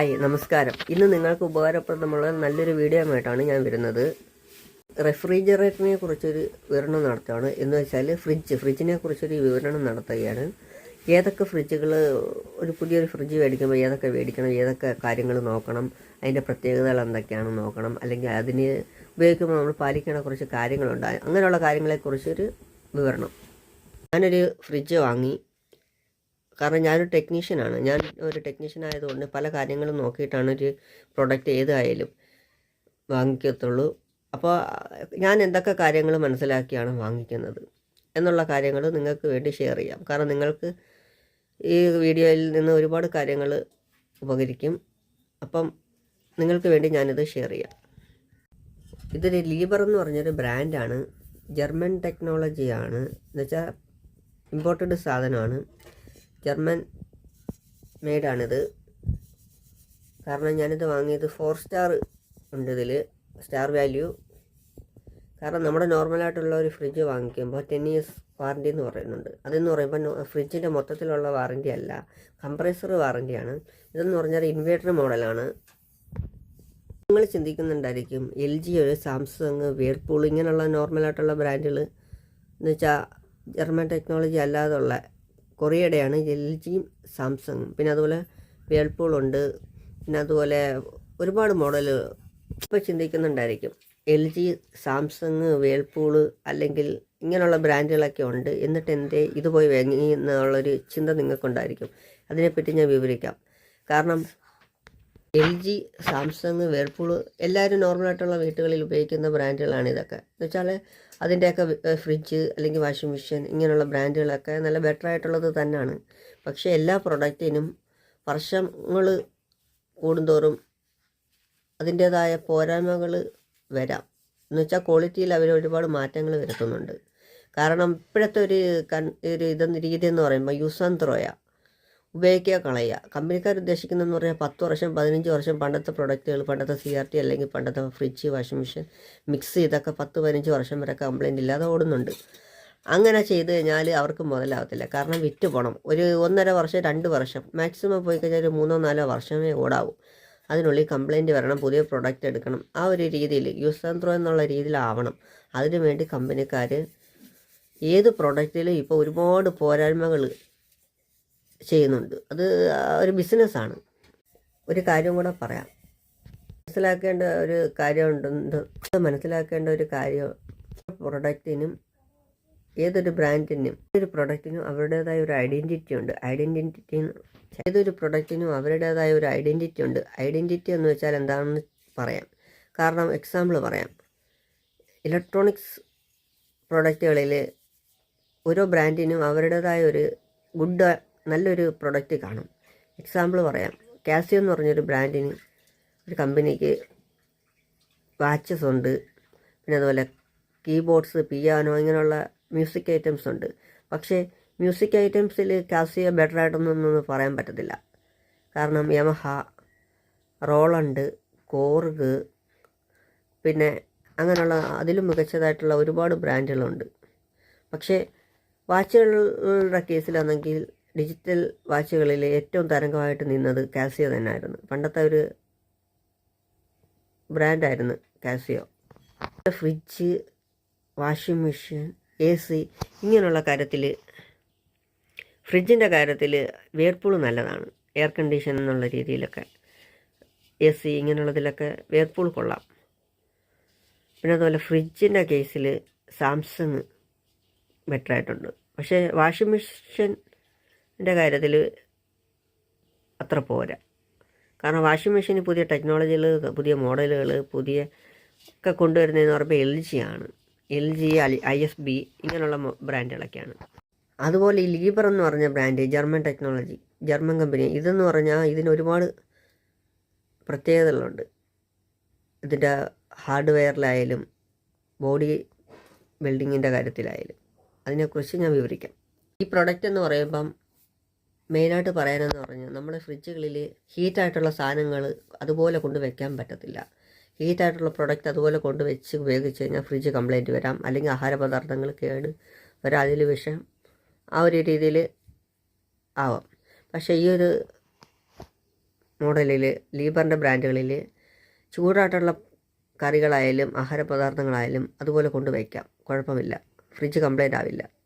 Hi നമസ്കാരം. ഇന്ന് നിങ്ങൾക്ക് ഉപകാരപ്രദമുള്ള നല്ലൊരു വീഡിയോ ആയിട്ടാണ് ഞാൻ വരുന്നത്. റെഫ്രിജറേറ്ററിനെ കുറിച്ചൊരു വിവരണം നടത്തുകയാണ്. എന്ന് വെച്ചാൽ ഫ്രിഡ്ജ് ഫ്രിഡ്ജിനെ കുറിച്ചൊരു വിവരണം നടത്തുകയാണ്. ഏതൊക്കെ ഫ്രിഡ്ജുകൾ ഒരു പുതിയൊരു ഫ്രിഡ്ജ് മേടിക്കുമ്പോൾ ഏതൊക്കെ മേടിക്കണം ഏതൊക്കെ കാര്യങ്ങൾ നോക്കണം അതിന്റെ പ്രത്യേകതകൾ എന്തൊക്കെയാണെന്ന് നോക്കണം അല്ലെങ്കിൽ അതിന് ഉപയോഗിക്കുമ്പോൾ നമ്മൾ പാലിക്കേണ്ട കുറച്ച് കാര്യങ്ങളുണ്ട്. അങ്ങനെയുള്ള കാര്യങ്ങളെക്കുറിച്ചൊരു വിവരണം. ഞാനൊരു ഫ്രിഡ്ജ് വാങ്ങി. കാരണം ഞാനൊരു ടെക്നീഷ്യനാണ്. ഞാൻ ഒരു ടെക്നീഷ്യൻ ആയതുകൊണ്ട് പല കാര്യങ്ങളും നോക്കിയിട്ടാണ് ഒരു പ്രൊഡക്റ്റ് ഏതായാലും വാങ്ങിക്കത്തുള്ളൂ. അപ്പോൾ ഞാൻ എന്തൊക്കെ കാര്യങ്ങൾ മനസ്സിലാക്കിയാണ് വാങ്ങിക്കുന്നത് എന്നുള്ള കാര്യങ്ങൾ നിങ്ങൾക്ക് വേണ്ടി ഷെയർ ചെയ്യാം. കാരണം നിങ്ങൾക്ക് ഈ വീഡിയോയിൽ നിന്ന് ഒരുപാട് കാര്യങ്ങൾ ഉപകരിക്കും. അപ്പം നിങ്ങൾക്ക് വേണ്ടി ഞാനിത് ഷെയർ ചെയ്യാം. ഇതൊരു ലീബർ എന്ന് പറഞ്ഞൊരു ബ്രാൻഡാണ് ജർമ്മൻ ടെക്നോളജിയാണ് എന്നുവെച്ചാൽ ഇമ്പോർട്ടഡ് സാധനമാണ്. ജർമ്മൻ മെയ്ഡാണിത് കാരണം ഞാനിത് വാങ്ങിയത് ഫോർ സ്റ്റാർ ഉണ്ട് ഇതിൽ സ്റ്റാർ വാല്യൂ കാരണം നമ്മുടെ നോർമലായിട്ടുള്ള ഒരു ഫ്രിഡ്ജ് വാങ്ങിക്കുമ്പോൾ ടെൻ ഇയേഴ്സ് വാറന്റി എന്ന് പറയുന്നുണ്ട്. അതെന്ന് പറയുമ്പോൾ ഫ്രിഡ്ജിന്റെ മൊത്തത്തിലുള്ള വാറന്റി അല്ല. കംപ്രസർ വാറന്റിയാണ് ഇതെന്ന് പറഞ്ഞാൽ ഇൻവേർട്ടർ മോഡലാണ് നിങ്ങൾ ചിന്തിക്കുന്നുണ്ടായിരിക്കും എൽ ജി ഒരു സാംസങ് വേർപൂൾ ഇങ്ങനെയുള്ള നോർമലായിട്ടുള്ള ബ്രാൻഡുകൾ എന്ന് വെച്ചാൽ ജർമ്മൻ ടെക്നോളജി അല്ലാതുള്ള കൊറിയയുടെയാണ് എൽ ജിയും സാംസങ്ങും പിന്നെ അതുപോലെ വേൾപൂളുണ്ട്. പിന്നെ അതുപോലെ ഒരുപാട് മോഡൽ ഇപ്പോൾ ചിന്തിക്കുന്നുണ്ടായിരിക്കും. എൽ ജി സാംസങ് വേൾപൂൾ അല്ലെങ്കിൽ ഇങ്ങനെയുള്ള ബ്രാൻഡുകളൊക്കെ ഉണ്ട്. എന്നിട്ട് എന്തേ ഇത് പോയി വാങ്ങി എന്നുള്ളൊരു ചിന്ത നിങ്ങൾക്കുണ്ടായിരിക്കും. അതിനെപ്പറ്റി ഞാൻ വിവരിക്കാം. കാരണം എൽ ജി സാംസങ് വേർപൂൾ എല്ലാവരും നോർമലായിട്ടുള്ള വീട്ടുകളിൽ ഉപയോഗിക്കുന്ന ബ്രാൻഡുകളാണ് ഇതൊക്കെ. എന്ന് വെച്ചാൽ അതിന്റെയൊക്കെ ഫ്രിഡ്ജ് അല്ലെങ്കിൽ വാഷിംഗ് മെഷീൻ ഇങ്ങനെയുള്ള ബ്രാൻഡുകളൊക്കെ നല്ല ബെറ്റർ ആയിട്ടുള്ളത് തന്നെയാണ് പക്ഷേ എല്ലാ പ്രൊഡക്റ്റിനും വർഷങ്ങൾ കൂടുന്തോറും അതിന്റേതായ പോരായ്മകൾ വരാം. എന്ന് വെച്ചാൽ ക്വാളിറ്റിയിൽ അവർ ഒരുപാട് മാറ്റങ്ങൾ വരുത്തുന്നുണ്ട്. കാരണം ഇപ്പോഴത്തെ ഒരു കൺ ഒരു ഇതെന്ന് രീതി എന്ന് പറയുമ്പോൾ യൂസ് ആൻഡ് ത്രോയാണ് ഉപയോഗിക്കുക കളയുക. കമ്പനിക്കാർ ഉദ്ദേശിക്കുന്നതെന്ന് പറഞ്ഞാൽ പത്ത് വർഷം പതിനഞ്ച് വർഷം പണ്ടത്തെ പ്രൊഡക്റ്റുകൾ പണ്ടത്തെ സി ആർ ടി അല്ലെങ്കിൽ പണ്ടത്തെ ഫ്രിഡ്ജ് വാഷിംഗ് മെഷീൻ മിക്സ് ഇതൊക്കെ പത്ത് പതിനഞ്ച് വർഷം വരെ കംപ്ലയിന്റ് ഇല്ലാതെ ഓടുന്നുണ്ട്. അങ്ങനെ ചെയ്ത് കഴിഞ്ഞാൽ അവർക്ക് മുതലാവത്തില്ല. കാരണം വിറ്റ് പോകണം ഒരു ഒന്നര വർഷം രണ്ട് വർഷം മാക്സിമം പോയി കഴിഞ്ഞാൽ ഒരു മൂന്നോ നാലോ വർഷമേ ഓടാവൂ. അതിനുള്ളിൽ കംപ്ലൈന്റ് വരണം പുതിയ പ്രൊഡക്റ്റ് എടുക്കണം. ആ ഒരു രീതിയിൽ യൂസ് ആൻഡ് ത്രോ എന്നുള്ള രീതിയിലാവണം അതിനുവേണ്ടി കമ്പനിക്കാർ ഏത് പ്രൊഡക്റ്റിലും ഇപ്പോൾ ഒരുപാട് പോരായ്മകൾ ചെയ്യുന്നുണ്ട്. അത് ഒരു ബിസിനസ്സാണ്. ഒരു കാര്യം കൂടെ പറയാം. മനസ്സിലാക്കേണ്ട ഒരു കാര്യമുണ്ട് മനസ്സിലാക്കേണ്ട ഒരു കാര്യം പ്രൊഡക്റ്റിനും ഏതൊരു ബ്രാൻഡിനും ഒരു പ്രൊഡക്റ്റിനും അവരുടേതായ ഒരു ഐഡന്റിറ്റി ഉണ്ട്. ഐഡന്റിറ്റി ഏതൊരു പ്രൊഡക്റ്റിനും അവരുടേതായ ഒരു ഐഡന്റിറ്റി ഉണ്ട്. ഐഡന്റിറ്റി എന്ന് വെച്ചാൽ എന്താണെന്ന് പറയാം. കാരണം എക്സാമ്പിൾ പറയാം. ഇലക്ട്രോണിക്സ് പ്രൊഡക്റ്റുകളിൽ ഓരോ ബ്രാൻഡിനും അവരുടേതായ ഒരു ഗുഡ് നല്ലൊരു പ്രൊഡക്റ്റ് കാണും. എക്സാമ്പിൾ പറയാം. കാസിയോ എന്ന് പറഞ്ഞൊരു ബ്രാൻഡിന് ഒരു കമ്പനിക്ക് വാച്ചസ് ഉണ്ട്. പിന്നെ അതുപോലെ കീബോർഡ്സ് പിയാനോ ഇങ്ങനെയുള്ള മ്യൂസിക് ഐറ്റംസ് ഉണ്ട്. പക്ഷേ മ്യൂസിക് ഐറ്റംസിൽ കാസിയോ ബെറ്റർ ആയിട്ടൊന്നും പറയാൻ പറ്റത്തില്ല. കാരണം യമഹ റോളണ്ട് കോർഗ് പിന്നെ അങ്ങനെയുള്ള അതിലും മികച്ചതായിട്ടുള്ള ഒരുപാട് ബ്രാൻഡുകളുണ്ട് പക്ഷേ വാച്ചുകളുടെ കേസിലാണെങ്കിൽ ഡിജിറ്റൽ വാച്ചുകളിൽ ഏറ്റവും തരംഗമായിട്ട് നിന്നത് കാസിയോ തന്നെയായിരുന്നു പണ്ടത്തെ ഒരു ബ്രാൻഡായിരുന്നു Casio fridge washing machine A C ഇങ്ങനെയുള്ള കാര്യത്തിൽ ഫ്രിഡ്ജിന്റെ കാര്യത്തിൽ വേർപൂൾ നല്ലതാണ്. എയർ കണ്ടീഷൻ എന്നുള്ള രീതിയിലൊക്കെ എ സി ഇങ്ങനെയുള്ളതിലൊക്കെ വേർപൂൾ കൊള്ളാം. പിന്നെ അതുപോലെ ഫ്രിഡ്ജിന്റെ കേസിൽ സാംസങ് ബെറ്ററായിട്ടുണ്ട്. പക്ഷേ വാഷിംഗ് മെഷീന്റെ കാര്യത്തിൽ അത്ര പോരാ. കാരണം വാഷിംഗ് മെഷീന് പുതിയ ടെക്നോളജികൾ പുതിയ മോഡലുകൾ പുതിയ ഒക്കെ കൊണ്ടുവരുന്നതെന്ന് പറയുമ്പോൾ എൽ ജി ആണ്. L G I S B ഇങ്ങനെയുള്ള ബ്രാൻഡുകളൊക്കെയാണ് അതുപോലെ ഈ ലീബർ എന്ന് പറഞ്ഞ brand German technology German company ഇതെന്ന് പറഞ്ഞാൽ ഇതിന് ഒരുപാട് പ്രത്യേകതകളുണ്ട്. ഇതിന്റെ ഹാർഡ്വെയറിലായാലും ബോഡി ബിൽഡിങ്ങിന്റെ കാര്യത്തിലായാലും. അതിനെക്കുറിച്ച് ഞാൻ വിവരിക്കാം. ഈ പ്രൊഡക്റ്റ് എന്ന് പറയുമ്പം മെയിനായിട്ട് പറയാനെന്ന് പറഞ്ഞു നമ്മുടെ ഫ്രിഡ്ജുകളിൽ ഹീറ്റായിട്ടുള്ള സാധനങ്ങൾ അതുപോലെ കൊണ്ട് വെക്കാൻ പറ്റത്തില്ല. ഹീറ്റായിട്ടുള്ള പ്രൊഡക്റ്റ് അതുപോലെ കൊണ്ട് വെച്ച് ഉപയോഗിച്ച് കഴിഞ്ഞാൽ ഫ്രിഡ്ജ് കംപ്ലൈന്റ് വരാം. അല്ലെങ്കിൽ ആഹാര പദാർത്ഥങ്ങൾ കേട് വരാം അതിൽ വിഷം ആ ഒരു രീതിയിൽ ആവാം. പക്ഷേ ഈ ഒരു മോഡലിൽ ലീബറിന്റെ ബ്രാൻഡുകളിൽ ചൂടായിട്ടുള്ള കറികളായാലും ആഹാര പദാർത്ഥങ്ങളായാലും അതുപോലെ കൊണ്ട് വയ്ക്കാം കുഴപ്പമില്ല. ഫ്രിഡ്ജ് കംപ്ലൈന്റ് ആവില്ല.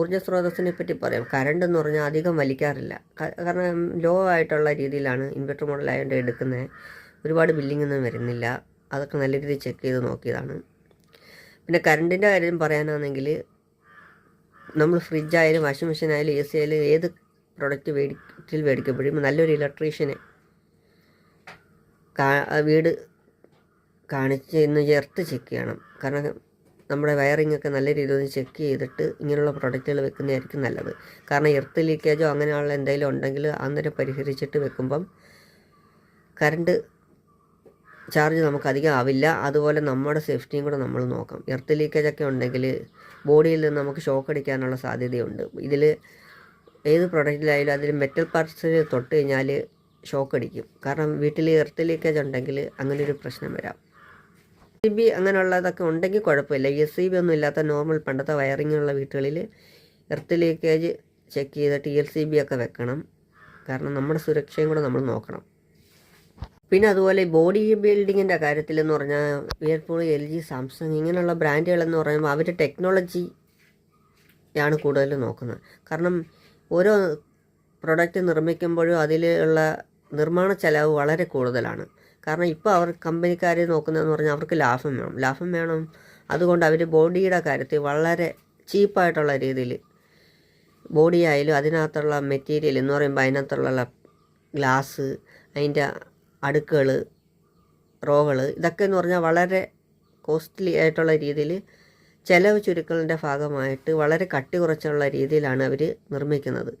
ഊർജ സ്രോതസ്സിനെ പറ്റി പറയാം. കറണ്ട് എന്ന് പറഞ്ഞാൽ അധികം വലിക്കാറില്ല. കാരണം ലോ ആയിട്ടുള്ള രീതിയിലാണ് ഇൻവെർട്ടർ മോഡലായതുകൊണ്ട് എടുക്കുന്നത് ഒരുപാട് ബില്ലിംഗ് ഒന്നും വരുന്നില്ല. അതൊക്കെ നല്ല രീതിയിൽ ചെക്ക് ചെയ്ത് നോക്കിയതാണ്. പിന്നെ കറണ്ടിന്റെ കാര്യം പറയാനാണെങ്കിൽ നമ്മൾ ഫ്രിഡ്ജായാലും വാഷിംഗ് മെഷീൻ ആയാലും എ സി ആയാലും ഏത് പ്രൊഡക്റ്റ് മേടിച്ചിൽ മേടിക്കുമ്പോഴും നല്ലൊരു ഇലക്ട്രീഷ്യനെ വീട് കാണിച്ച് ഇന്ന് ചേർത്ത് ചെക്ക് ചെയ്യണം. കാരണം നമ്മുടെ വയറിംഗ് ഒക്കെ നല്ല രീതിയിൽ ഒന്ന് ചെക്ക് ചെയ്തിട്ട് ഇങ്ങനെയുള്ള പ്രൊഡക്റ്റുകൾ വെക്കുന്നതായിരിക്കും നല്ലത്. കാരണം എർത്ത് ലീക്കേജോ അങ്ങനെയുള്ള എന്തെങ്കിലും ഉണ്ടെങ്കിൽ അന്നേരം പരിഹരിച്ചിട്ട് വെക്കുമ്പം കറണ്ട് ചാർജ് നമുക്ക് അധികം ആവില്ല. അതുപോലെ നമ്മുടെ സേഫ്റ്റിയും കൂടെ നമ്മൾ നോക്കാം എർത്ത് ലീക്കേജ് ഒക്കെ ഉണ്ടെങ്കിൽ ബോഡിയിൽ നിന്ന് നമുക്ക് ഷോക്ക് അടിക്കാനുള്ള സാധ്യതയുണ്ട്. ഇതിൽ ഏത് പ്രൊഡക്റ്റിലായാലും അതിൽ മെറ്റൽ പാർട്സ് തൊട്ട് കഴിഞ്ഞാൽ ഷോക്ക് അടിക്കും. കാരണം വീട്ടിൽ എർത്ത് ലീക്കേജ് ഉണ്ടെങ്കിൽ അങ്ങനെ പ്രശ്നം വരാം. സി ബി അങ്ങനെയുള്ളതൊക്കെ ഉണ്ടെങ്കിൽ കുഴപ്പമില്ല. എസ് സി ബി ഒന്നും ഇല്ലാത്ത നോർമൽ പണ്ടത്തെ വയറിംഗ് ഉള്ള വീട്ടുകളിൽ എർത്ത് ലീക്കേജ് ചെക്ക് ചെയ്ത് ടി എൽ സി ബി ഒക്കെ വെക്കണം. കാരണം നമ്മുടെ സുരക്ഷയും കൂടെ നമ്മൾ നോക്കണം. പിന്നെ അതുപോലെ ബോഡി ബിൽഡിങ്ങിന്റെ കാര്യത്തിലെന്ന് പറഞ്ഞാൽ വിയർപൂൾ എൽ ജി സാംസങ് ഇങ്ങനെയുള്ള ബ്രാൻഡുകളെന്ന് പറയുമ്പോൾ അവർ ടെക്നോളജി ആണ് കൂടുതൽ നോക്കുന്നത്. കാരണം ഓരോ പ്രൊഡക്റ്റ് നിർമ്മിക്കുമ്പോഴും അതിലുള്ള നിർമ്മാണ ചെലവ് വളരെ കൂടുതലാണ്. കാരണം ഇപ്പോൾ അവർ കമ്പനിക്കാരെ നോക്കുന്നതെന്ന് പറഞ്ഞാൽ അവർക്ക് ലാഭം വേണം. ലാഭം വേണം. അതുകൊണ്ട് അവർ ബോഡിയുടെ കാര്യത്തിൽ വളരെ ചീപ്പായിട്ടുള്ള രീതിയിൽ ബോഡി ആയാലും അതിനകത്തുള്ള മെറ്റീരിയൽ എന്ന് പറയുമ്പോൾ അതിനകത്തുള്ള ഗ്ലാസ് അതിന്റെ അടുക്കുകൾ റോകൾ ഇതൊക്കെ എന്ന് പറഞ്ഞാൽ വളരെ കോസ്റ്റ്ലി ആയിട്ടുള്ള രീതിയിൽ ചിലവ് ചുരുക്കലിന്റെ ഭാഗമായിട്ട് വളരെ കട്ടി കുറച്ചുള്ള രീതിയിലാണ് അവർ നിർമ്മിക്കുന്നത്.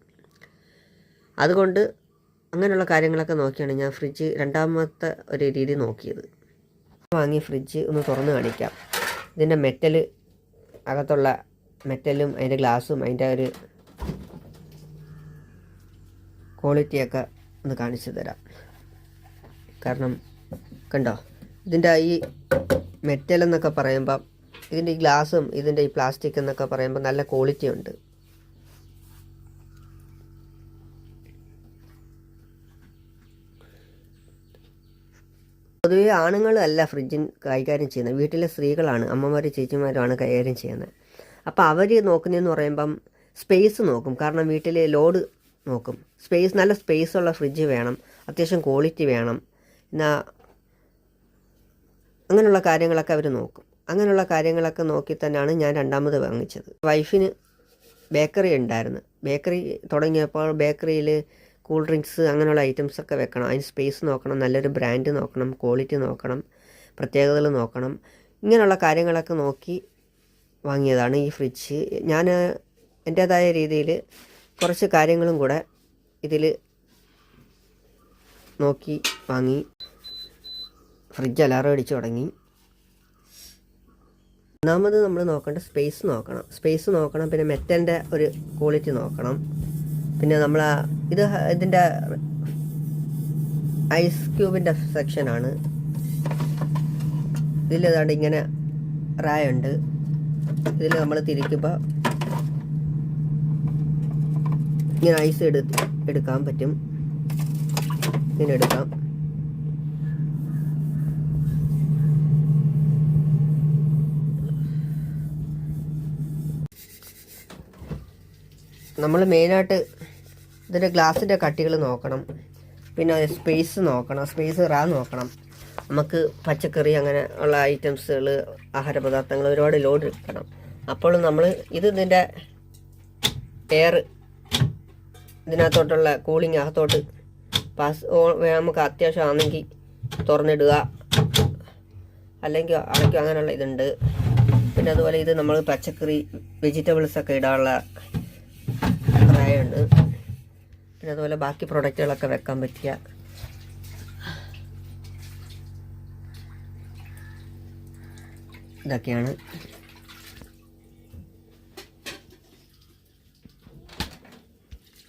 അതുകൊണ്ട് അങ്ങനെയുള്ള കാര്യങ്ങളൊക്കെ നോക്കിയാണ് ഞാൻ ഫ്രിഡ്ജ് രണ്ടാമത്തെ ഒരു രീതി നോക്കിയത്. വാങ്ങി ഫ്രിഡ്ജ് ഒന്ന് തുറന്ന് കാണിക്കാം. ഇതിന്റെ മെറ്റൽ അകത്തുള്ള മെറ്റലും അതിന്റെ ഗ്ലാസും അതിന്റെ ഒരു ക്വാളിറ്റിയൊക്കെ ഒന്ന് കാണിച്ചു തരാം. കാരണം കണ്ടോ? ഇതിന്റെ ഈ മെറ്റൽ എന്നൊക്കെ പറയുമ്പം ഇതിന്റെ ഈ ഗ്ലാസും ഇതിന്റെ ഈ പ്ലാസ്റ്റിക് എന്നൊക്കെ പറയുമ്പോൾ നല്ല ക്വാളിറ്റി ഉണ്ട്. പൊതുവെ ആണുങ്ങളല്ല ഫ്രിഡ്ജിൻ കൈകാര്യം ചെയ്യുന്നത്. വീട്ടിലെ സ്ത്രീകളാണ് അമ്മമാരും ചേച്ചിമാരുമാണ് കൈകാര്യം ചെയ്യുന്നത്. അപ്പോൾ അവർ നോക്കുന്നതെന്ന് പറയുമ്പം സ്പേസ് നോക്കും. കാരണം വീട്ടിലെ ലോഡ് നോക്കും. സ്പേസ് നല്ല സ്പേസ് ഉള്ള ഫ്രിഡ്ജ് വേണം. അത്യാവശ്യം ക്വാളിറ്റി വേണം. എന്നാ അങ്ങനെയുള്ള കാര്യങ്ങളൊക്കെ അവർ നോക്കും. അങ്ങനെയുള്ള കാര്യങ്ങളൊക്കെ നോക്കി തന്നെയാണ് ഞാൻ രണ്ടാമത് വാങ്ങിച്ചത്. വൈഫിന് ബേക്കറി ഉണ്ടായിരുന്നു. ബേക്കറി തുടങ്ങിയപ്പോൾ ബേക്കറിയിൽ കൂൾ ഡ്രിങ്ക്സ് അങ്ങനെയുള്ള ഐറ്റംസ് ഒക്കെ വെക്കണം. അതിന് സ്പേസ് നോക്കണം നല്ലൊരു ബ്രാൻഡ് നോക്കണം ക്വാളിറ്റി നോക്കണം പ്രത്യേകതകൾ നോക്കണം. ഇങ്ങനെയുള്ള കാര്യങ്ങളൊക്കെ നോക്കി വാങ്ങിയതാണ് ഈ ഫ്രിഡ്ജ്. ഞാൻ എന്റേതായ രീതിയിൽ കുറച്ച് കാര്യങ്ങളും കൂടെ ഇതിൽ നോക്കി വാങ്ങി. ഫ്രിഡ്ജ് അലാറം അടിച്ചു തുടങ്ങി. ഒന്നാമത് നമ്മൾ നോക്കേണ്ട സ്പേസ് നോക്കണം. സ്പേസ് നോക്കണം പിന്നെ മെറ്റലിന്റെ ഒരു ക്വാളിറ്റി നോക്കണം. പിന്നെ നമ്മൾ ഇത് ഇതിന്റെ ഐസ് ക്യൂബിന്റെ സെക്ഷനാണ് ഇതിൽ ഏതാണ്ട് ഇങ്ങനെ റായുണ്ട് ഇതിൽ നമ്മൾ തിരിക്കുമ്പോൾ ഇങ്ങനെ ഐസ് എടു എടുക്കാൻ പറ്റും. ഇങ്ങനെ എടുക്കാം. നമ്മൾ മെയിനായിട്ട് ഇതിന്റെ ഗ്ലാസിന്റെ കട്ടികൾ നോക്കണം. പിന്നെ സ്പേസ് നോക്കണം. സ്പേസ് റാ നോക്കണം. നമുക്ക് പച്ചക്കറി അങ്ങനെ ഉള്ള ഐറ്റംസുകൾ ആഹാര പദാർത്ഥങ്ങൾ ഒരുപാട് ലോഡ് എടുക്കണം. അപ്പോൾ നമ്മൾ ഇത് ഇതിന്റെ എയർ ഇതിനകത്തോട്ടുള്ള കൂളിംഗ് അകത്തോട്ട് പാസ് നമുക്ക് അത്യാവശ്യം ആണെങ്കിൽ തുറന്നിടുക. അല്ലെങ്കിൽ അടയ്ക്കുക അങ്ങനെയുള്ള ഇതുണ്ട്. പിന്നെ അതുപോലെ ഇത് നമ്മൾ പച്ചക്കറി വെജിറ്റബിൾസൊക്കെ ഇടാനുള്ള റായുണ്ട് പിന്നെ അതുപോലെ ബാക്കി പ്രൊഡക്റ്റുകളൊക്കെ വെക്കാൻ പറ്റിയ. ഇതൊക്കെയാണ്.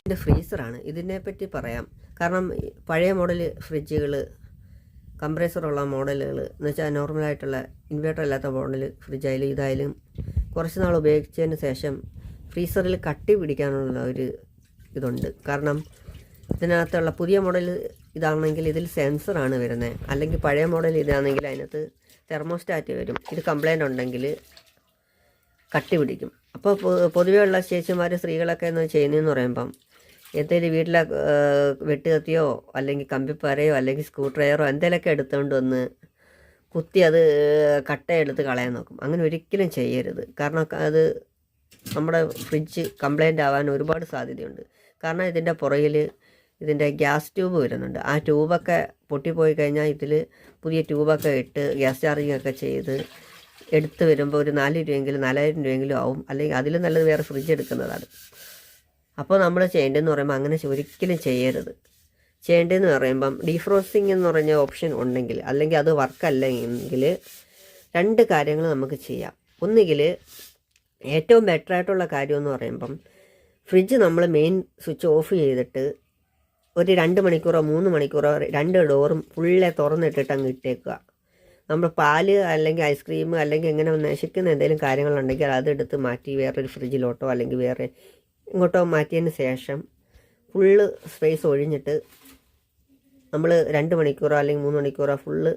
ഇത് ഫ്രീസറാണ്. ഇതിനെ പറ്റി പറയാം. കാരണം പഴയ മോഡൽ ഫ്രിഡ്ജുകൾ കംപ്രസറുള്ള മോഡലുകൾ എന്ന് വെച്ചാൽ നോർമലായിട്ടുള്ള ഇൻവേർട്ടർ ഇല്ലാത്ത മോഡൽ ഫ്രിഡ്ജായാലും ഇതായാലും കുറച്ച് നാൾ ഉപയോഗിച്ചതിന് ശേഷം ഫ്രീസറിൽ കട്ടി പിടിക്കാനുള്ള ഒരു ഇതുണ്ട്. കാരണം ഇതിനകത്തുള്ള പുതിയ മോഡൽ ഇതാണെങ്കിൽ ഇതിൽ സെൻസറാണ് വരുന്നത് അല്ലെങ്കിൽ പഴയ മോഡൽ ഇതാണെങ്കിൽ അതിനകത്ത് തെർമോസ്റ്റാറ്റ് വരും. ഇത് കംപ്ലൈന്റ് ഉണ്ടെങ്കിൽ കട്ടി പിടിക്കും. അപ്പോൾ ഉള്ള ചേച്ചിമാർ സ്ത്രീകളൊക്കെ എന്ന് ചെയ്യുന്നതെന്ന് പറയുമ്പം എന്തെങ്കിലും വീട്ടിലെ വെട്ടുകത്തിയോ അല്ലെങ്കിൽ കമ്പിപ്പാരയോ അല്ലെങ്കിൽ സ്ക്രൂ ഡ്രൈവറോ എന്തെങ്കിലുമൊക്കെ എടുത്തുകൊണ്ട് വന്ന് കുത്തി അത് കട്ടയെടുത്ത് കളയാൻ നോക്കും. അങ്ങനെ ഒരിക്കലും ചെയ്യരുത്. കാരണം അത് നമ്മുടെ ഫ്രിഡ്ജ് കംപ്ലൈന്റ് ആവാൻ ഒരുപാട് സാധ്യതയുണ്ട്. കാരണം ഇതിന്റെ പുറകിൽ ഇതിന്റെ ഗ്യാസ് ട്യൂബ് വരുന്നുണ്ട്. ആ ട്യൂബൊക്കെ പൊട്ടിപ്പോയി കഴിഞ്ഞാൽ ഇതിൽ പുതിയ ട്യൂബൊക്കെ ഇട്ട് ഗ്യാസ് ചാർജിങ് ഒക്കെ ചെയ്ത് എടുത്ത് വരുമ്പോൾ ഒരു നാല് രൂപയെങ്കിലും നാലായിരം രൂപയെങ്കിലും ആവും. അല്ലെങ്കിൽ അതിൽ നല്ലത് വേറെ ഫ്രിഡ്ജ് എടുക്കുന്നതാണ്. അപ്പോൾ നമ്മൾ ചെയ്യേണ്ടതെന്ന് പറയുമ്പോൾ അങ്ങനെ ഒരിക്കലും ചെയ്യരുത്. ചെയ്യേണ്ടതെന്ന് പറയുമ്പം ഡീഫ്രോസിങ് എന്ന് പറഞ്ഞ ഓപ്ഷൻ ഉണ്ടെങ്കിൽ അല്ലെങ്കിൽ അത് വർക്കല്ലെങ്കിൽ രണ്ട് കാര്യങ്ങൾ നമുക്ക് ചെയ്യാം. ഒന്നുകിൽ ഏറ്റവും ബെറ്റർ ആയിട്ടുള്ള കാര്യം എന്ന് പറയുമ്പം ഫ്രിഡ്ജ് നമ്മൾ മെയിൻ സ്വിച്ച് ഓഫ് ചെയ്തിട്ട് ഒരു രണ്ട് മണിക്കൂറോ മൂന്ന് മണിക്കൂറോ രണ്ട് ഡോറും ഫുള്ളെ തുറന്നിട്ടിട്ട് അങ്ങ് ഇട്ടേക്കുക. നമ്മൾ പാൽ അല്ലെങ്കിൽ ഐസ്ക്രീം അല്ലെങ്കിൽ എങ്ങനെ നശിക്കുന്ന എന്തെങ്കിലും കാര്യങ്ങളുണ്ടെങ്കിൽ അതെടുത്ത് മാറ്റി വേറൊരു ഫ്രിഡ്ജിലോട്ടോ അല്ലെങ്കിൽ വേറെ ഇങ്ങോട്ടോ മാറ്റിയതിന് ശേഷം ഫുള്ള് സ്പേസ് ഒഴിഞ്ഞിട്ട് നമ്മൾ രണ്ട് മണിക്കൂറോ അല്ലെങ്കിൽ മൂന്ന് മണിക്കൂറോ ഫുള്ള്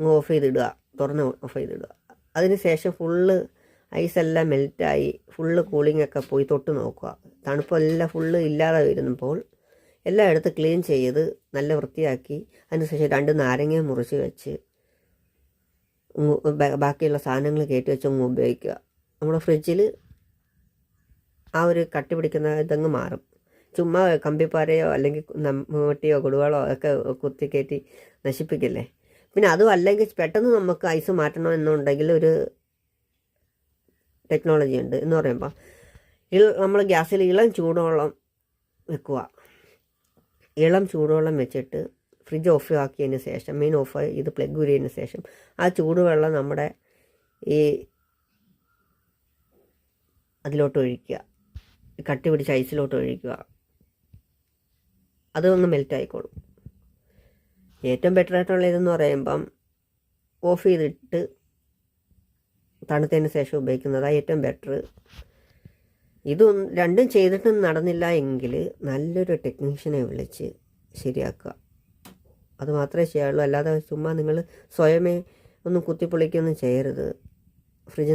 ഓഫ് ചെയ്തിടുക. തുറന്ന് ഓഫ് ചെയ്തിടുക. അതിന് ശേഷം ഫുള്ള് ഐസെല്ലാം മെൽറ്റായി ഫുള്ള് കൂളിംഗ് ഒക്കെ പോയി തൊട്ട് നോക്കുക. തണുപ്പെല്ലാം ഫുള്ള് ഇല്ലാതെ വരുമ്പോൾ എല്ലാം എടുത്ത് ക്ലീൻ ചെയ്ത് നല്ല വൃത്തിയാക്കി. അതിനുശേഷം രണ്ട് നാരങ്ങ മുറിച്ച് വെച്ച് ബാക്കിയുള്ള സാധനങ്ങൾ കയറ്റി വെച്ച് ഉപയോഗിക്കുക. നമ്മുടെ ഫ്രിഡ്ജിൽ ആ ഒരു കട്ടി പിടിക്കുന്ന ഇതങ്ങ് മാറും. ചുമ്മാ കമ്പിപ്പാരയോ അല്ലെങ്കിൽ മട്ടിയോ കൊടുവാളോ ഒക്കെ കുത്തി കയറ്റി നശിപ്പിക്കില്ലേ? പിന്നെ അതും അല്ലെങ്കിൽ പെട്ടെന്ന് നമുക്ക് ഐസ് മാറ്റണമെന്നുണ്ടെങ്കിൽ ഒരു ടെക്നോളജി ഉണ്ട് എന്ന് പറയുമ്പോൾ ഇള നമ്മൾ ഗ്യാസിൽ ഇളം ചൂടുവെള്ളം വെക്കുക. ഇളം ചൂടുവെള്ളം വെച്ചിട്ട് ഫ്രിഡ്ജ് ഓഫ് ആക്കിയതിന് ശേഷം മെയിൻ ഓഫ് ഇത് പ്ലഗ് ഉരിയതിന് ശേഷം ആ ചൂടുവെള്ളം നമ്മുടെ ഈ അതിലോട്ട് ഒഴിക്കുക. കട്ടി പിടിച്ച ഐസിലോട്ട് ഒഴിക്കുക. അതൊന്ന് മെൽറ്റ് ആയിക്കോളും. ഏറ്റവും ബെറ്റർ ആയിട്ടുള്ള ഇതെന്ന് പറയുമ്പം ഓഫ് ചെയ്തിട്ട് തണുത്തതിന് ശേഷം ഉപയോഗിക്കുന്നതാണ് ഏറ്റവും ബെറ്റർ ഇതും രണ്ടും ചെയ്തിട്ടും നടന്നില്ല എങ്കിൽ നല്ലൊരു ടെക്നീഷ്യനെ വിളിച്ച് ശരിയാക്കുക. അത് മാത്രമേ ചെയ്യാവുള്ളൂ. അല്ലാതെ ചുമ്മാ നിങ്ങൾ സ്വയമേ ഒന്നും കുത്തിപ്പൊളിക്കൊന്നും ചെയ്യരുത്. ഫ്രിഡ്ജ്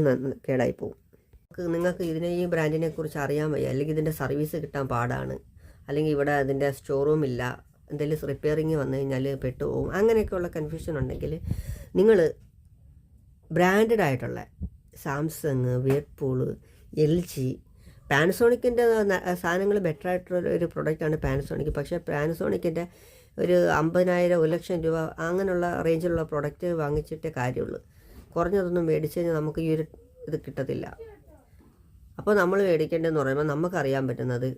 കേടായി പോകും നിങ്ങൾക്ക് നിങ്ങൾക്ക് ഇതിനെ ഈ ബ്രാൻഡിനെ കുറിച്ച് അറിയാൻ വയ്യ. അല്ലെങ്കിൽ ഇതിന്റെ സർവീസ് കിട്ടാൻ പാടാണ്. അല്ലെങ്കിൽ ഇവിടെ അതിന്റെ സ്റ്റോറൂം ഇല്ല. എന്തെങ്കിലും റിപ്പയറിങ് വന്നു കഴിഞ്ഞാൽ പെട്ടുപോകും അങ്ങനെയൊക്കെയുള്ള കൺഫ്യൂഷൻ ഉണ്ടെങ്കിൽ നിങ്ങൾ ബ്രാൻഡഡ് ആയിട്ടുള്ള സാംസങ് വേർപൂൾ എൽ ജി പാനസോണിക്കിന്റെ സാധനങ്ങൾ ബെറ്റർ ആയിട്ടുള്ള ഒരു പ്രൊഡക്റ്റാണ് പാനസോണിക്. പക്ഷേ പാനസോണിക്കിന്റെ ഒരു അമ്പതിനായിരം ഒരു ലക്ഷം രൂപ അങ്ങനെയുള്ള റേഞ്ചിലുള്ള പ്രൊഡക്റ്റ് വാങ്ങിച്ചിട്ടേ കാര്യമുള്ളൂ. കുറഞ്ഞതൊന്നും മേടിച്ച് കഴിഞ്ഞാൽ നമുക്ക് ഈ ഒരു ഇത് കിട്ടത്തില്ല. അപ്പോൾ നമ്മൾ മേടിക്കേണ്ടതെന്ന് പറയുമ്പോൾ നമുക്കറിയാൻ പറ്റുന്നത്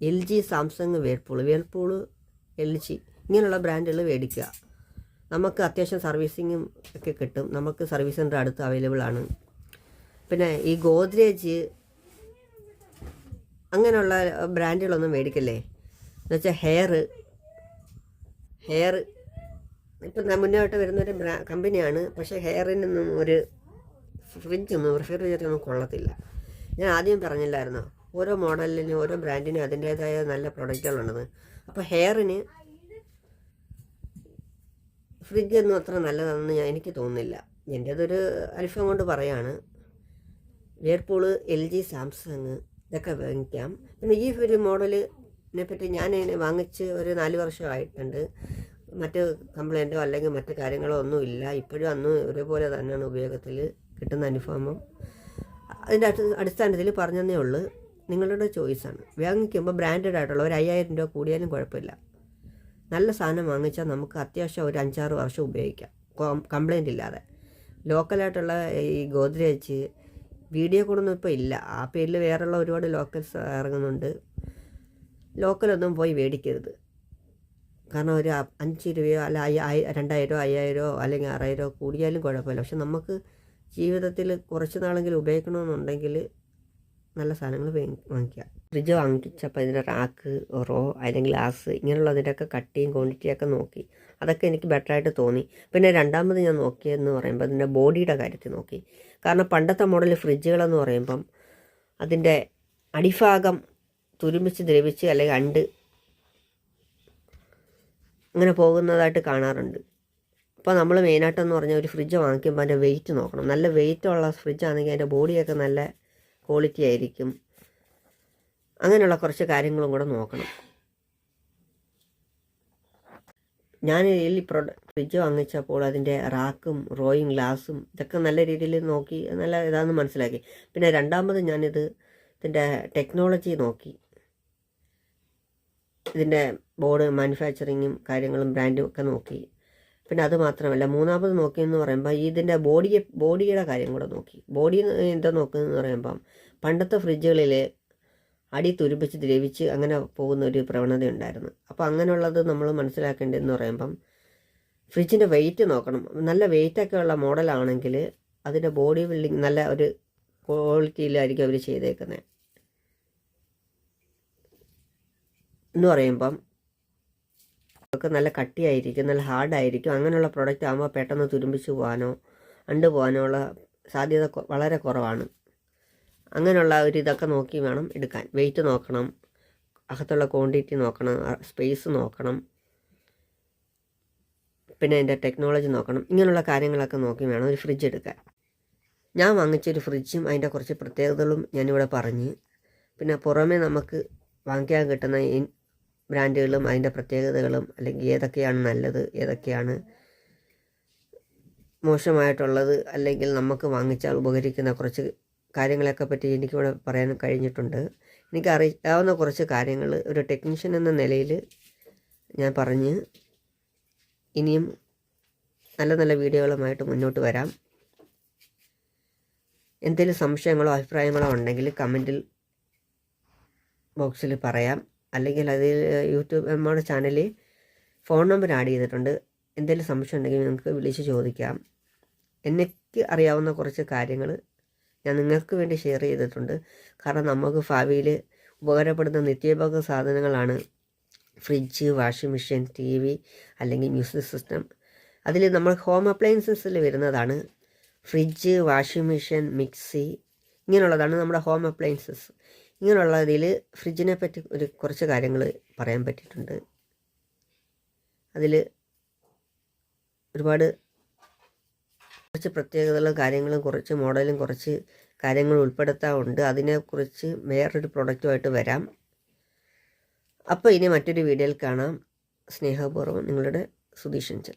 L G Samsung Whirlpool Whirlpool L G ഇങ്ങനെയുള്ള ബ്രാൻഡുകൾ മേടിക്കുക. നമുക്ക് അത്യാവശ്യം സർവീസിങ്ങും ഒക്കെ കിട്ടും. നമുക്ക് സർവീസ് സെന്റർ അടുത്ത് അവൈലബിൾ ആണ്. പിന്നെ ഈ ഗോദ്രേജ് അങ്ങനെയുള്ള ബ്രാൻഡുകളൊന്നും മേടിക്കല്ലേ? എന്നുവെച്ചാൽ ഹെയർ ഹെയർ ഇപ്പം മുന്നോട്ട് വരുന്നൊരു ബ്രാ കമ്പനിയാണ് പക്ഷേ ഹെയറിനൊന്നും ഒരു ഫ്രിഡ്ജൊന്നും റെഫ്രിജറേറ്ററൊന്നും കൊള്ളത്തില്ല. ഞാൻ ആദ്യം പറഞ്ഞില്ലായിരുന്നോ? ഓരോ മോഡലിനും ഓരോ ബ്രാൻഡിനും അതിന്റേതായ നല്ല പ്രൊഡക്റ്റുകളുണ്ടെന്ന് അപ്പോൾ ഹെയറിന് ഫ്രിഡ്ജ് ഒന്നും അത്ര നല്ലതാണെന്ന് ഞാൻ എനിക്ക് തോന്നുന്നില്ല. എന്റെ അതൊരു അൽഫം കൊണ്ട് പറയാണ് വേർപൂൾ എൽ ജി സാംസങ് ഇതൊക്കെ വാങ്ങിക്കാം. പിന്നെ ഈ ഒരു മോഡലിനെ പറ്റി ഞാൻ വാങ്ങിച്ച് ഒരു നാല് വർഷമായിട്ടുണ്ട് മറ്റ് കംപ്ലൈന്റോ അല്ലെങ്കിൽ മറ്റു കാര്യങ്ങളോ ഒന്നും ഇല്ല. ഇപ്പോഴും അന്ന് ഒരേപോലെ തന്നെയാണ് ഉപയോഗത്തിൽ കിട്ടുന്ന അനുഭവം. അതിന്റെ അടിസ്ഥാനത്തിൽ പറഞ്ഞതേ ഉള്ളൂ നിങ്ങളുടെ ചോയ്സാണ് വാങ്ങിക്കുമ്പോൾ ബ്രാൻഡഡ് ആയിട്ടുള്ള ഒരു അയ്യായിരം രൂപ കൂടിയാലും കുഴപ്പമില്ല. നല്ല സാധനം വാങ്ങിച്ചാൽ നമുക്ക് അത്യാവശ്യം ഒരു അഞ്ചാറ് വർഷം ഉപയോഗിക്കാം. കംപ്ലൈന്റ് ഇല്ലാതെ. ലോക്കലായിട്ടുള്ള ഈ ഗോദ്രേജ് വീഡിയോ കൂടൊന്നും ഇപ്പോൾ ഇല്ല. ആ പേരിൽ വേറെയുള്ള ഒരുപാട് ലോക്കൽസ് ഇറങ്ങുന്നുണ്ട്. ലോക്കലൊന്നും പോയി മേടിക്കരുത്. കാരണം ഒരു അഞ്ച് രൂപയോ അല്ല രണ്ടായിരോ അയ്യായിരോ അല്ലെങ്കിൽ ആറായിരമോ കൂടിയാലും കുഴപ്പമില്ല. പക്ഷെ നമുക്ക് ജീവിതത്തിൽ കുറച്ച് നാളെങ്കിലും ഉപയോഗിക്കണമെന്നുണ്ടെങ്കിൽ നല്ല സാധനങ്ങൾ വാങ്ങിക്കുക ഫ്രിഡ്ജ് വാങ്ങിച്ചപ്പോൾ ഇതിന്റെ റാക്ക് റോ അല്ലെങ്കിൽ ഗ്ലാസ് ഇങ്ങനെയുള്ളതിന്റെയൊക്കെ കട്ടിയും ക്വാണ്ടിറ്റിയൊക്കെ നോക്കി. അതൊക്കെ എനിക്ക് ബെറ്ററായിട്ട് തോന്നി. പിന്നെ രണ്ടാമത് ഞാൻ നോക്കിയതെന്ന് പറയുമ്പോൾ അതിന്റെ ബോഡിയുടെ കാര്യത്തിൽ നോക്കി. കാരണം പണ്ടത്തെ മോഡൽ ഫ്രിഡ്ജുകളെന്ന് പറയുമ്പം അതിന്റെ അടിഭാഗം തുരുമ്പിച്ച് ദ്രവിച്ച് അല്ലെങ്കിൽ അണ്ട് അങ്ങനെ പോകുന്നതായിട്ട് കാണാറുണ്ട്. അപ്പോൾ നമ്മൾ മെയിനായിട്ടെന്ന് പറഞ്ഞാൽ ഒരു ഫ്രിഡ്ജ് വാങ്ങിക്കുമ്പോൾ അതിന്റെ വെയിറ്റ് നോക്കണം. നല്ല വെയിറ്റ് ഉള്ള ഫ്രിഡ്ജ് ആണെങ്കിൽ അതിന്റെ ബോഡിയൊക്കെ നല്ല ക്വാളിറ്റി ആയിരിക്കും. അങ്ങനെയുള്ള കുറച്ച് കാര്യങ്ങളും കൂടെ നോക്കണം. ഞാൻ ഈ പ്രൊഡ ഫ്രിഡ്ജ് വാങ്ങിച്ചപ്പോൾ അതിന്റെ റാക്കും റോയിങ് ഗ്ലാസും ഇതൊക്കെ നല്ല രീതിയിൽ നോക്കി നല്ല ഇതാണെന്ന് മനസ്സിലാക്കി. പിന്നെ രണ്ടാമത് ഞാനിത് ഇതിന്റെ ടെക്നോളജി നോക്കി. ഇതിന്റെ ബോർഡ് മാനുഫാക്ചറിങ്ങും കാര്യങ്ങളും ബ്രാൻഡും ഒക്കെ നോക്കി. പിന്നെ അത് മാത്രമല്ല മൂന്നാമത് നോക്കിയെന്ന് പറയുമ്പോൾ ഇതിന്റെ ബോഡിയെ ബോഡിയുടെ കാര്യം കൂടെ നോക്കി. ബോഡി എന്താ നോക്കുന്നതെന്ന് പറയുമ്പം പണ്ടത്തെ ഫ്രിഡ്ജുകളിൽ അടി തുരുപ്പിച്ച് ദ്രവിച്ച് അങ്ങനെ പോകുന്ന ഒരു പ്രവണത ഉണ്ടായിരുന്നു അപ്പോൾ അങ്ങനെയുള്ളത് നമ്മൾ മനസ്സിലാക്കേണ്ടതെന്ന് പറയുമ്പം ഫ്രിഡ്ജിന്റെ വെയിറ്റ് നോക്കണം. നല്ല വെയിറ്റൊക്കെ ഉള്ള മോഡലാണെങ്കിൽ അതിന്റെ ബോഡി ബിൽഡിങ് നല്ല ഒരു ക്വാളിറ്റിയിലായിരിക്കും അവർ ചെയ്തേക്കുന്നത് എന്ന് പറയുമ്പം ഒക്കെ നല്ല കട്ടിയായിരിക്കും നല്ല ഹാർഡായിരിക്കും അങ്ങനെയുള്ള പ്രൊഡക്റ്റ് ആകുമ്പോൾ പെട്ടെന്ന് തുരുമ്പിച്ച് പോകാനോ അണ്ട് പോകാനോ ഉള്ള സാധ്യത വളരെ കുറവാണ്. അങ്ങനെയുള്ള ഒരു ഇതൊക്കെ നോക്കി വേണം എടുക്കാൻ. വെയിറ്റ് നോക്കണം അകത്തുള്ള ക്വാണ്ടിറ്റി നോക്കണം സ്പേസ് നോക്കണം. പിന്നെ അതിന്റെ ടെക്നോളജി നോക്കണം. ഇങ്ങനെയുള്ള കാര്യങ്ങളൊക്കെ നോക്കി വേണം ഒരു ഫ്രിഡ്ജ് എടുക്കാൻ. ഞാൻ വാങ്ങിച്ചൊരു ഫ്രിഡ്ജും അതിന്റെ കുറച്ച് പ്രത്യേകതകളും ഞാനിവിടെ പറഞ്ഞ്. പിന്നെ പുറമേ നമുക്ക് വാങ്ങിക്കാൻ കിട്ടുന്ന ബ്രാൻഡുകളും അതിന്റെ പ്രത്യേകതകളും അല്ലെങ്കിൽ ഏതൊക്കെയാണ് നല്ലത് ഏതൊക്കെയാണ് മോശമായിട്ടുള്ളത് അല്ലെങ്കിൽ നമുക്ക് വാങ്ങിച്ചാൽ ഉപകരിക്കുന്ന കുറച്ച് കാര്യങ്ങളെയൊക്കെ പറ്റി എനിക്കിവിടെ പറയാൻ കഴിഞ്ഞിട്ടുണ്ട്. എനിക്ക് അറിയാവുന്ന കുറച്ച് കാര്യങ്ങൾ ഒരു ടെക്നീഷ്യൻ എന്ന നിലയിൽ ഞാൻ പറഞ്ഞ് ഇനിയും നല്ല നല്ല വീഡിയോകളുമായിട്ട് മുന്നോട്ട് വരാം. എന്തെങ്കിലും സംശയങ്ങളോ അഭിപ്രായങ്ങളോ ഉണ്ടെങ്കിൽ കമന്റിൽ ബോക്സിൽ പറയാം. അല്ലെങ്കിൽ അതിൽ യൂട്യൂബ് നമ്മുടെ ചാനലിൽ ഫോൺ നമ്പർ ആഡ് ചെയ്തിട്ടുണ്ട്. എന്തെങ്കിലും സംശയം ഉണ്ടെങ്കിൽ നിങ്ങൾക്ക് വിളിച്ച് ചോദിക്കാം. എനിക്ക് അറിയാവുന്ന കുറച്ച് കാര്യങ്ങൾ ഞാൻ നിങ്ങൾക്ക് വേണ്ടി ഷെയർ ചെയ്തിട്ടുണ്ട്. കാരണം നമുക്ക് ഭാവിയിൽ ഉപകാരപ്പെടുന്ന നിത്യോപയോഗ സാധനങ്ങളാണ് fridge washing machine T V അല്ലെങ്കിൽ മ്യൂസിക് സിസ്റ്റം അതിൽ നമ്മൾ ഹോം അപ്ലയൻസസിൽ വരുന്നതാണ് ഫ്രിഡ്ജ് വാഷിംഗ് മെഷീൻ മിക്സി ഇങ്ങനെയുള്ളതാണ് നമ്മുടെ ഹോം അപ്ലയൻസസ് ഇങ്ങനെയുള്ളതിൽ ഫ്രിഡ്ജിനെ പറ്റി ഒരു കുറച്ച് കാര്യങ്ങൾ പറയാൻ പറ്റിയിട്ടുണ്ട്. അതിൽ ഒരുപാട് കുറച്ച് പ്രത്യേകതകളും കാര്യങ്ങളും കുറച്ച് മോഡലും കുറച്ച് കാര്യങ്ങൾ ഉൾപ്പെടുത്താറുണ്ട് അതിനെക്കുറിച്ച് വേറൊരു പ്രൊഡക്റ്റുമായിട്ട് വരാം. അപ്പോൾ ഇനി മറ്റൊരു വീഡിയോയിൽ കാണാം. സ്നേഹപൂർവം നിങ്ങളുടെ സുധീഷൻ ചൽ